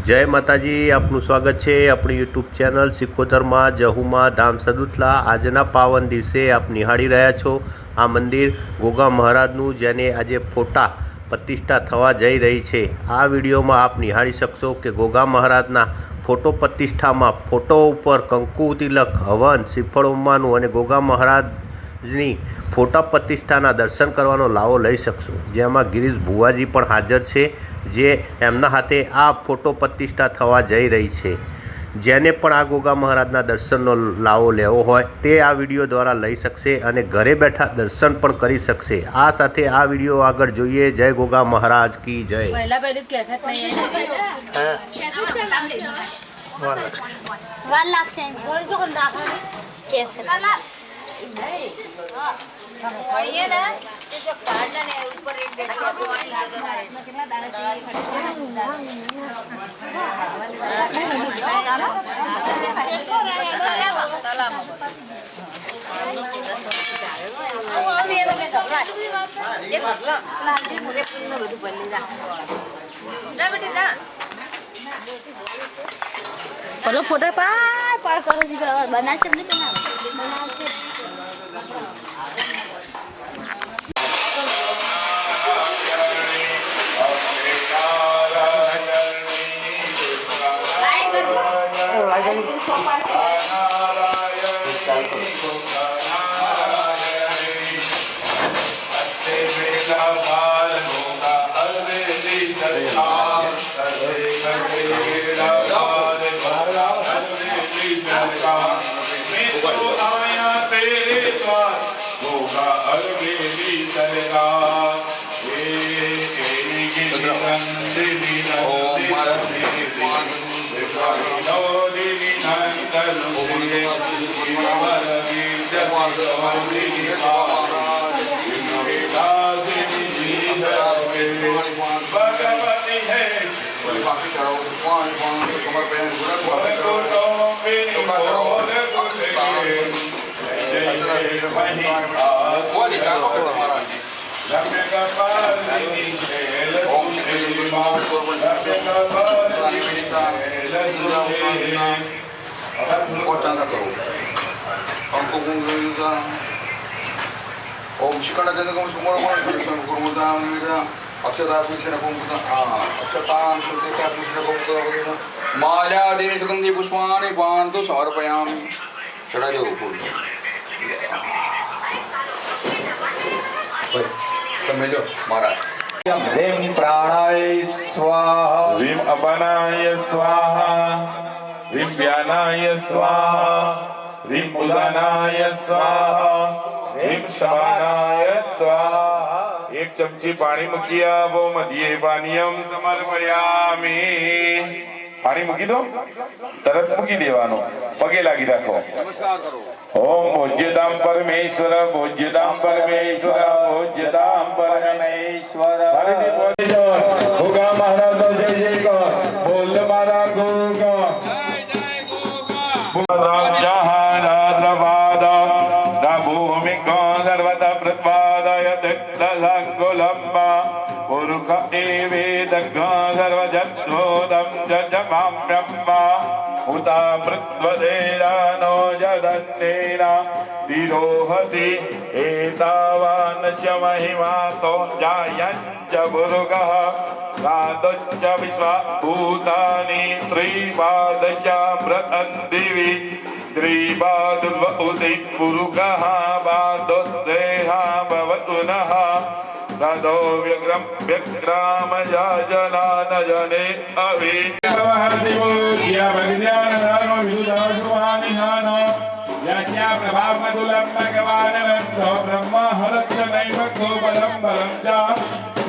જય માતાજી, આપનું સ્વાગત છે આપણી યુટ્યુબ ચેનલ સિખોધરમાં જહુમાં ધામ સદુતલા આજના પાવન દિવસે આપ નિહાળી રહ્યા છો આ મંદિર ગોગા મહારાજનું, જેને આજે ફોટા પ્રતિષ્ઠા થવા જઈ રહી છે. આ વિડીયોમાં આપ નિહાળી શકશો કે ગોગા મહારાજના ફોટો પ્રતિષ્ઠામાં ફોટો ઉપર કંકુ, તિલક, હવન, શ્રીફળ ઉમવાનું અને ગોગા મહારાજની ફોટા પ્રતિષ્ઠાના દર્શન કરવાનો લાવો લઈ શકશો. જેમાં ગિરીશ ભુવાજી પણ હાજર છે જે એમના હાથે આ ફોટો પ્રતિષ્ઠા થવા જઈ રહી છે. જેને પણ આ ગોગા મહારાજના દર્શનનો લાવો લેવો હોય તે આ વીડિયો દ્વારા લઈ શકશે અને ઘરે બેઠા દર્શન પણ કરી શકશે. આ સાથે આ વીડિયો આગળ જોઈએ. જય ગોગા મહારાજ કી જય. ભણીએ ને તો પાર કરો છે બનાવશે બનાવશે. Hello, I think. المسيح ولد الجد قوله قال إن لازم Thank you. 어쩐다고 방콕공성이다 엄식하나 되는 거 정말 많이 그런 거다 아니라 어쩌다 수신의 공부다 아 어쩌다 수신의 공부다 공부다 마랴 근데 부수만이 반도 서르바얌 저라도 보고 તમે જો મારા હિમ પ્રાણાય સ્વાહા હિમ અપનાય સ્વાહા व्यानाय स्वाहा ह्रीं उदानाय स्वाहा ह्रीं शवानाय स्वाहा એક ચમચી પાણી મૂકી આવો મધ્યે પાનીયમ સમર્પયામિ પાણી મૂકી દો તરત મૂકી દેવાનો પગે લાગી રાખો ઓમ ભોજ્યતામ પરમેશ્વર ભોજ્યતામ પરમેશ્વર ભોજ્યતામ પરમેશ્વર ફરીથી બોલી જાઓ ગોગા મહારાજ જય જય કર पुरुष एवेदग्ं सर्वजत्सोदं जजमां ब्रह्मा उता मृत्वदेयानो जदन्नेन तिरोहति एतावान् च महिमातो जायञ्च पुरुगः प्रातश्च विश्वभूतानि त्रिपादचामृतं दिवि त्रिपादुर्व उदि पुरुगः पादोद्देहा भवतु नः तदो व्यग्रम व्यग्रामजाजनानजने अभि यस्या प्रभावमधुलं भगवानवन्तो ब्रह्म हरक्षणैव गोपदं बलं च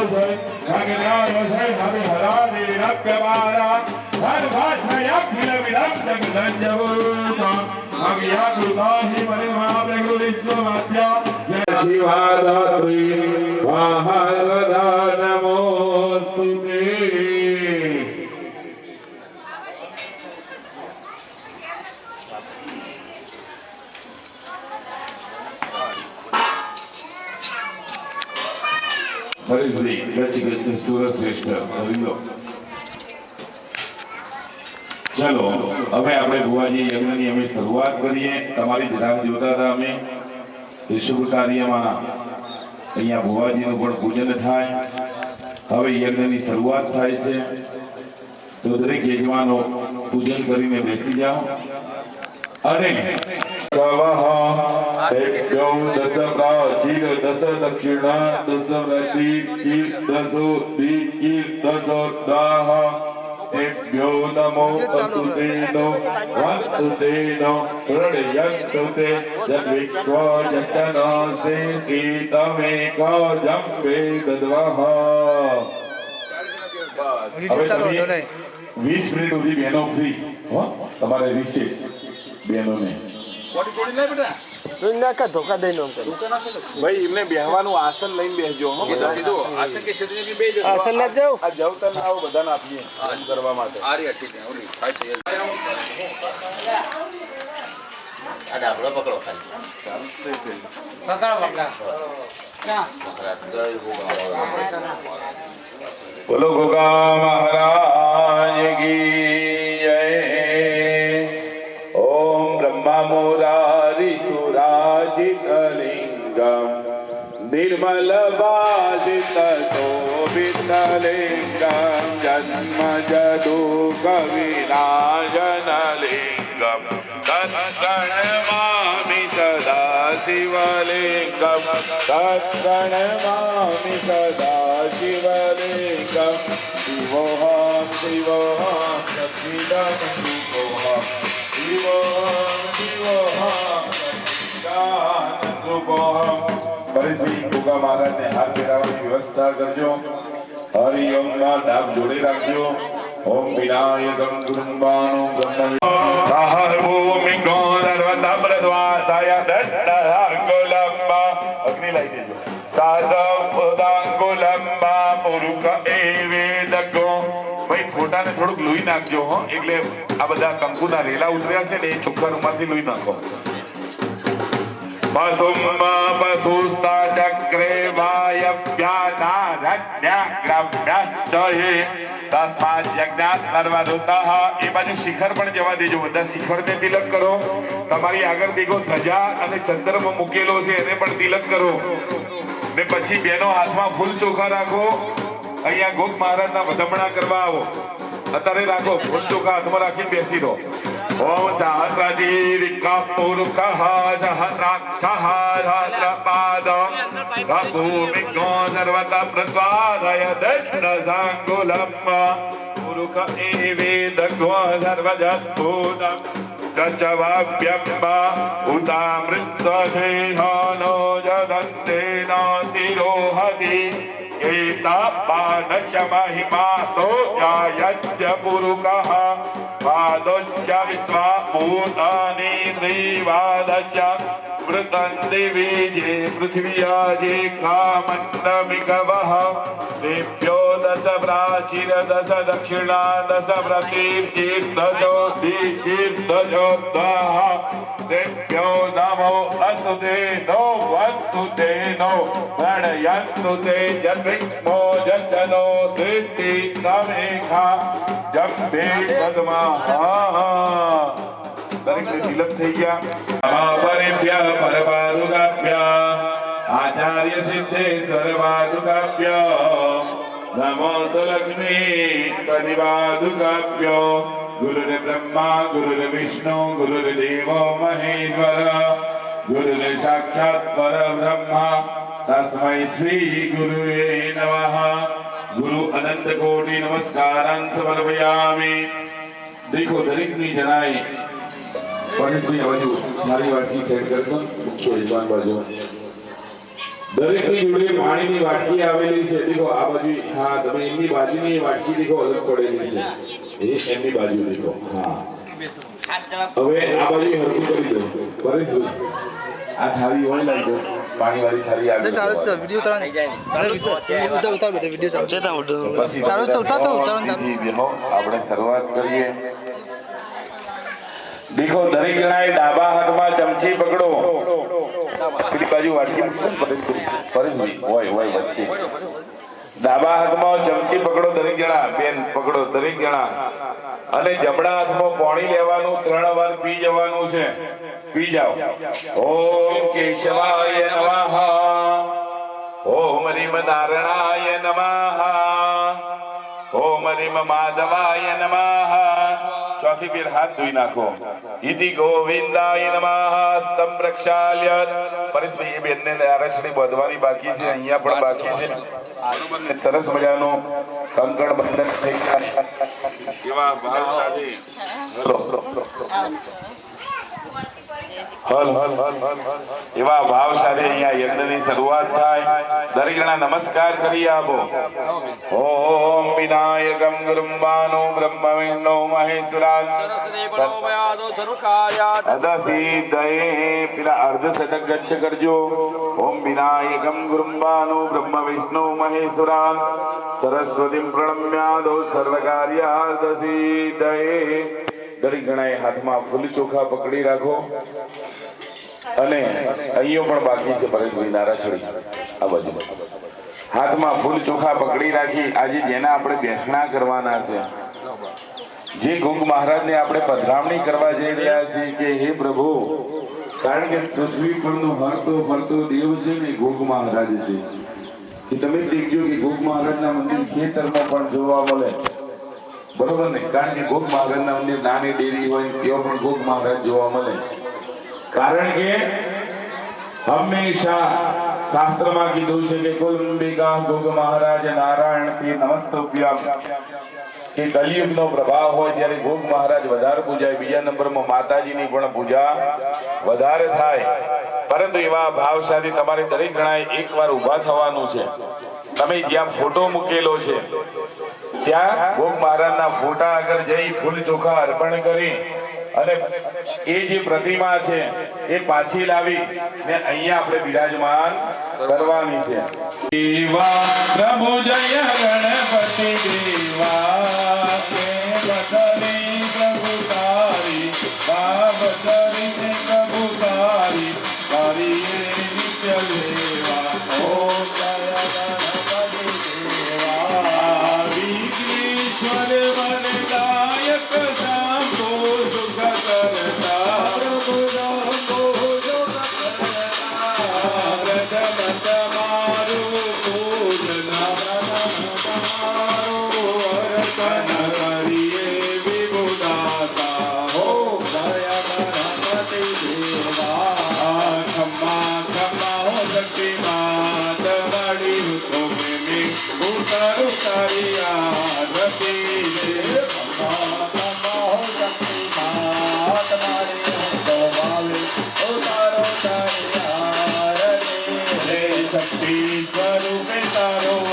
જય ભગનાય જય હરિ હરારે રક્યમારા સર્વાશ્રય અખિલ વિરમ જગદંજવો ભવ્યા કૃપાહી પરિમા પ્રભુ વિશ્વમાત્યા જય શિવાદાત્રી વાહરદા હરિભરી ગતિ ગતિ સુર શ્રેષ્ઠ હરિલો ચલો, હવે આપણે ભુવાજી યજ્ઞની અમે શરૂઆત કરીએ. તમારી જ જોતા હતા અમે. શુભ કાર્યમાં અહીંયા ભુવાજીનું પણ પૂજન થાય. હવે યજ્ઞની શરૂઆત થાય છે. તો દરેક યજમાનો પૂજન કરીને બેસી જાઓ. અને એક્યો દસ પ્રાચીર દસ દક્ષિણા દસ રતિ કીર દસો દીકીર દસો દાહ એભ્યો નમો વીસ મિનિટ સુધી બહેનો ફ્રી તમારે વિશે બહેનોને ભાઈ એમને બેહવાનું આસન લઈને બેસજો હો બધા. કીધું આસન કે ક્ષત્રિય બે આસન ના જાવ આ જવતન આવો બધાને આપીએ આમ કરવા માટે. આ રહી હતી ત્યાં, ઓલી, આ છે. બોલો ગોગા મહારાજ કી ततो विनलिङ्गं जन्म जदो कविराजनलिङ्गणमामि सदा शिवलिङ्गणमामि सदा शिवलेग शिवः शिवः शमिद शिवः शिव शिवः दान ગોગા મહારાજને હાર ફેરાવવાની વ્યવસ્થા કરજો. હરિ ઓમ ના નામ જોડે રાખજો. ઓમ વિનાયકમ સહર ભૂમિ ગોદર્વતા પ્રદ્વાસાય દંડહાંગુલંબા અગ્નિ લાઈ દેજો સાદપદાંગુલંબા પુરુષ એ વેદગો ભાઈ ફોટાને થોડુંક લોહી નાખજો હો એટલે આ બધા કંકુના રેલા ઉતર્યા છે ને એ ચોખ્ખા રૂમાલથી લોહી નાખો ચક્રે વાયવ્યાનારણ્યગ્રવ્યશ્ચ હે તસ્માદ યજ્ઞાત સર્વદૂતઃ એ બાજુ શિખર પણ જવા દેજો બધા શિખર ને તિલક કરો તમારી આગળ દેખો, ધજા અને ચંદ્રમાં મૂકેલો છે, એને પણ તિલક કરો। ને પછી બેનો હાથમાં ફૂલ ચોખા રાખો। અહીંયા ગોપ મહારાજના વધામણા કરવા આવો। અત્યારે રાખો, ફૂલ ચોખા હાથમાં રાખીને બેસી રહો। ओम सहस्रदीर्घपुरुकः सहस्राक्षहारपादौ भूमिको सर्वत प्रत्वादय दक्षसाङ्कुलम् पुरुक एवेदघो सर्वजद्भूतम् तचवाभ्यम्ब उतामृत्वसेहो नो जदन्ते नातिरोहति एतापादशमहिमातो जायस्य पुरुकः पादोच्च विश्वा भूतानि द्विवादच मृतन्ति बीजे पृथिव्याजे कामन्नमिकवः तेभ्यो दश प्राचीर दश दक्षिणा दश प्रतीर्तीर्थजो तीर्थजोद्धाः तेभ्यो नमो अस्तु ते नो वस्तु ते नो प्रणयन्तु ते जन्मिष्मो जन्तनो धृति समेखा जम्बे पद्मः દરેકને તિલક થઈ ગયા અમાપરેભ્ય પરપાદુકાભ્ય આચાર્ય સિદ્ધેશ્વર પાદુકાભ્ય નમો તો લક્ષ્મી પદિપાદુકાભ્ય ગુરુર બ્રહ્મા ગુરુર વિષ્ણુ ગુરુર દેવો મહેશ્વર ગુરુર સાક્ષાત પરબ્રહ્મા તસ્મૈ શ્રી ગુરુએ નમઃ ગુરુ અનંત કોટી નમસ્કારાન સમર્પયામિ દેખો દરેકની જણાય આ બાજુ મારી વાટકી સેટ કરજો મુખ્ય યજમાન બાજુ દરેકની જોડે પાણીની વાટકી આવેલી છે દેખો આ બાજુ હા તમે એમની બાજુની વાટકી દેખો અલગ પડેલી છે એ એમની બાજુ દેખો હા હવે આ બાજુ હરકું કરી દો પરેશભાઈ આ થાળી હોય લાગજો પાણી વાળી થાળી ચાલુ છે વીડિયો ઉતારવાનો ઉતાર ઉતાર બધે વીડિયો ચાલુ છે પછી ચાલો ઉતાર તો ઉતારવાનું ચાલુ. બીજી બેહો, આપણે શરૂઆત કરીએ દેખો, દરેક જણાએ ડાબા હાથમાં ચમચી પકડો. પેલી બાજુ વાટકી હોય વચ્ચે. ડાબા હાથમાં ચમચી પકડો દરેક જણા. બેન, પકડો દરેક જણા. અને જમણા હાથમાં પાણી લેવાનું, ત્રણ વાર પી જવાનું છે. પી જાઓ. ઓમ કેશવાય નમઃ. ઓમ રીમ નારાયણાય નમઃ. ઓમ રીમ માધવાય નમઃ. ચોથી ફેર હાથ ધોઈ નાખો ઇતિ ગોવિંદાય નમઃ સ્તમ પ્રક્ષાલ્ય પરેશભાઈ એ બેનને આરસડી બાંધવાની બાકી છે અહીંયા પણ બાકી છે સરસ મજાનો કંકણ બંધન થઈ ગયા એવા ભાવ સાથે હલ એવા ભાવ સાથે અહીંયા યજ્ઞની શરૂઆત થાય. દરેક જણા નમસ્કાર કરી આપો. ઓમ વિનાયકમ ગુરુંબાનો બ્રહ્મ વિષ્ણુ મહેશ્વરાન કરજો ઓમ વિનાયકમ ગુરુંબાનો બ્રહ્મ વિષ્ણુ મહેશ્વરાન સરસ્વતી પ્રણમ્યાદો સર્વકાર્યાર્થ સિદ્ધયે દરેક જણાએ હાથમાં ફૂલ ચોખા પકડી રાખો. અને અહીંયો પણ બાકી છે પરેશભાઈ નારાછડી, આ બાજુ. હાથમાં ફૂલ ચોખા પકડી રાખી આજે જેના આપણે બેસણા કરવાના છે. જે ગુંગ મહારાજને આપણે પધરામણી કરવા જઈ રહ્યા છીએ કે હે પ્રભુ, કારણ કે પૃથ્વી પરનો હરતો ફરતો દેવ છે ને ગુંગ મહારાજ છે. તમે દેખજો કે ગુંગ મહારાજના મંદિર ખેતરમાં પણ જોવા મળે. બરોબર ને? કારણ કે ગોગ મહારાજના મંદિર નાની ડેરી હોય તેઓ પણ ગોગ મહારાજ જોવા મળે. કારણ કે હંમેશા શાસ્ત્રમાં કીધું છે કે કુલંબિકા ગોગ મહારાજ નારાયણ તે નમસ્તભ્યમ. કે કલિયુગનો પ્રભાવ હોય ત્યારે ગોગ મહારાજ વધારે પૂજાય. બીજા નંબરમાં માતાજીની પણ પૂજા વધારે થાય. પરંતુ એવા ભાવ સાથે તમારે દરેક જણાએ એકવાર ઊભા થવાનું છે. તમે જ્યાં ફોટો મૂકેલો છે ત્યાં ગોગ મહારાજના ફોટા આગળ જઈ ફૂલ ચોખા અર્પણ કરી અને એ જે પ્રતિમા છે, એ પાછી લાવી ને અહીંયા આપણે બિરાજમાન કરવાની છે. પ્રભુ જય ગણપતિ દેવા. પ્રભુ તારી પ્રભુ તારી તારી એ કરતા Sapi, Paru, Pentaro,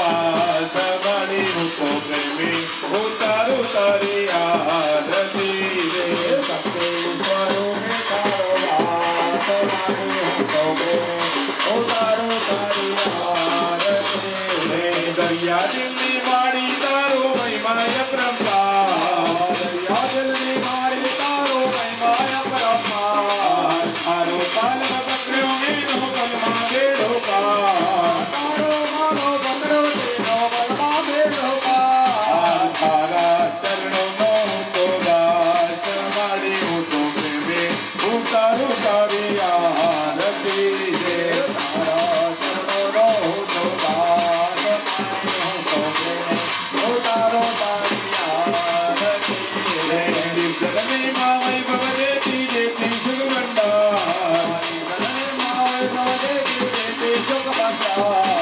Oh.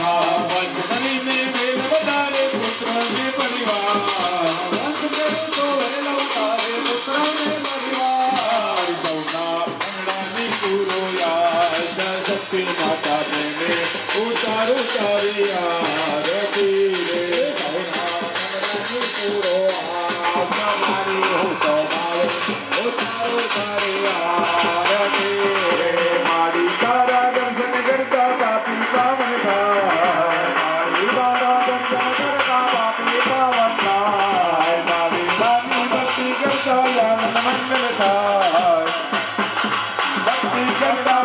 Turn it on.